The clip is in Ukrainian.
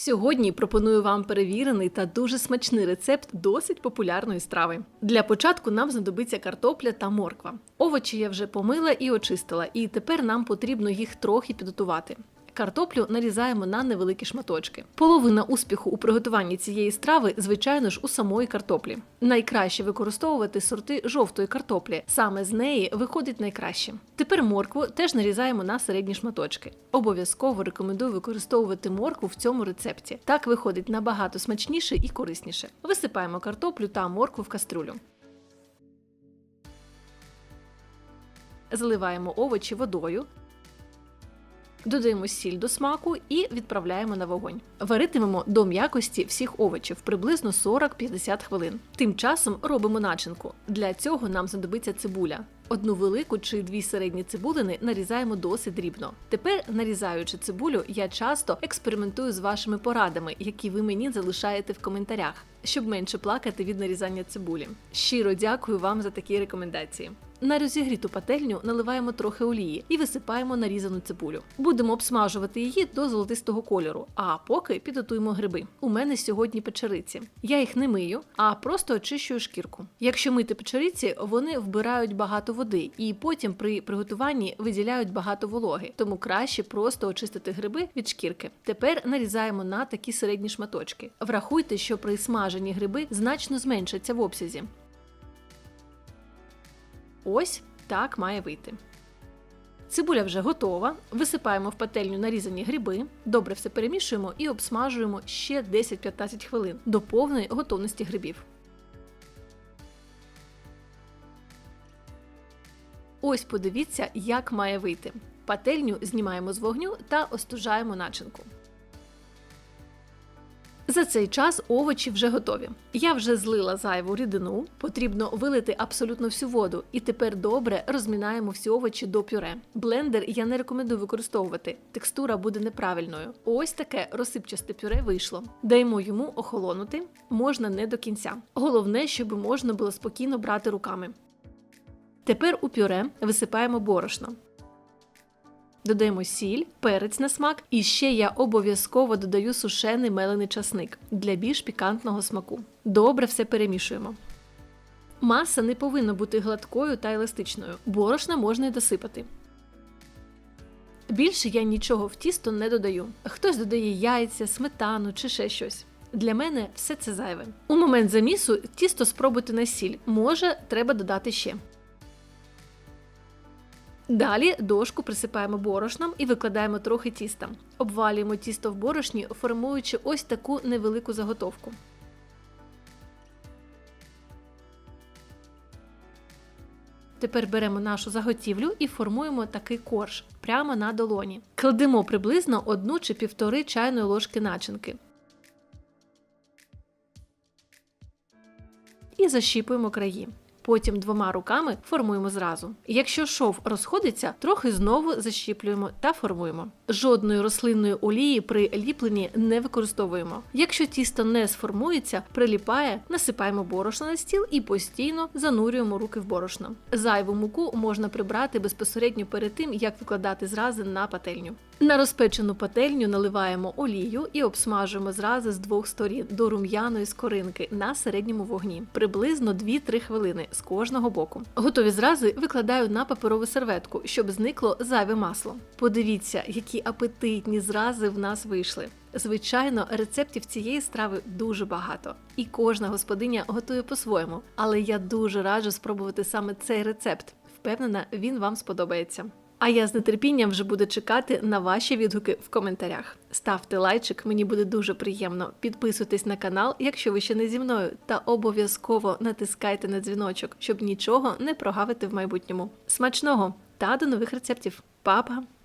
Сьогодні пропоную вам перевірений та дуже смачний рецепт досить популярної страви. Для початку нам знадобиться картопля та морква. Овочі я вже помила і очистила, і тепер нам потрібно їх трохи підготувати. Картоплю нарізаємо на невеликі шматочки. Половина успіху у приготуванні цієї страви, звичайно ж, у самої картоплі. Найкраще використовувати сорти жовтої картоплі. Саме з неї виходить найкраще. Тепер моркву теж нарізаємо на середні шматочки. Обов'язково рекомендую використовувати моркву в цьому рецепті. Так виходить набагато смачніше і корисніше. Висипаємо картоплю та моркву в кастрюлю. Заливаємо овочі водою. Додаємо сіль до смаку і відправляємо на вогонь. Варитимемо до м'якості всіх овочів приблизно 40-50 хвилин. Тим часом робимо начинку. Для цього нам знадобиться цибуля. Одну велику чи дві середні цибулини нарізаємо досить дрібно. Тепер, нарізаючи цибулю, я часто експериментую з вашими порадами, які ви мені залишаєте в коментарях, щоб менше плакати від нарізання цибулі. Щиро дякую вам за такі рекомендації. На розігріту пательню наливаємо трохи олії і висипаємо нарізану цибулю. Будемо обсмажувати її до золотистого кольору, а поки підготуємо гриби. У мене сьогодні печериці. Я їх не мию, а просто очищую шкірку. Якщо мити печериці, вони вбирають багато води і потім при приготуванні виділяють багато вологи, тому краще просто очистити гриби від шкірки. Тепер нарізаємо на такі середні шматочки. Врахуйте, що при смаженні гриби значно зменшаться в обсязі. Ось так має вийти. Цибуля вже готова. Висипаємо в пательню нарізані гриби, добре все перемішуємо і обсмажуємо ще 10-15 хвилин до повної готовності грибів. Ось подивіться, як має вийти. Пательню знімаємо з вогню та остужаємо начинку. За цей час овочі вже готові. Я вже злила зайву рідину, потрібно вилити абсолютно всю воду, і тепер добре розмінаємо всі овочі до пюре. Блендер я не рекомендую використовувати, текстура буде неправильною. Ось таке розсипчасте пюре вийшло. Даємо йому охолонути, можна не до кінця. Головне, щоб можна було спокійно брати руками. Тепер у пюре висипаємо борошно. Додаємо сіль, перець на смак, і ще я обов'язково додаю сушений мелений часник для більш пікантного смаку. Добре все перемішуємо. Маса не повинна бути гладкою та еластичною. Борошна можна й досипати. Більше я нічого в тісто не додаю. Хтось додає яйця, сметану чи ще щось. Для мене все це зайве. У момент замісу тісто спробуйте на сіль. Може, треба додати ще. Далі дошку присипаємо борошном і викладаємо трохи тіста. Обвалюємо тісто в борошні, формуючи ось таку невелику заготовку. Тепер беремо нашу заготівлю і формуємо такий корж прямо на долоні. Кладемо приблизно одну чи півтори чайної ложки начинки. І защіпуємо краї. Потім двома руками формуємо зразу. Якщо шов розходиться, трохи знову защіплюємо та формуємо. Жодної рослинної олії при ліпленні не використовуємо. Якщо тісто не сформується, приліпає, насипаємо борошно на стіл і постійно занурюємо руки в борошно. Зайву муку можна прибрати безпосередньо перед тим, як викладати зрази на пательню. На розпечену пательню наливаємо олію і обсмажуємо зрази з двох сторін до рум'яної скоринки на середньому вогні, приблизно 2-3 хвилини з кожного боку. Готові зрази викладаю на паперову серветку, щоб зникло зайве масло. Подивіться, які апетитні зрази в нас вийшли. Звичайно, рецептів цієї страви дуже багато, і кожна господиня готує по-своєму. Але я дуже раджу спробувати саме цей рецепт. Впевнена, він вам сподобається. А я з нетерпінням вже буду чекати на ваші відгуки в коментарях. Ставте лайчик, мені буде дуже приємно. Підписуйтесь на канал, якщо ви ще не зі мною, та обов'язково натискайте на дзвіночок, щоб нічого не прогавити в майбутньому. Смачного та до нових рецептів. Па-па!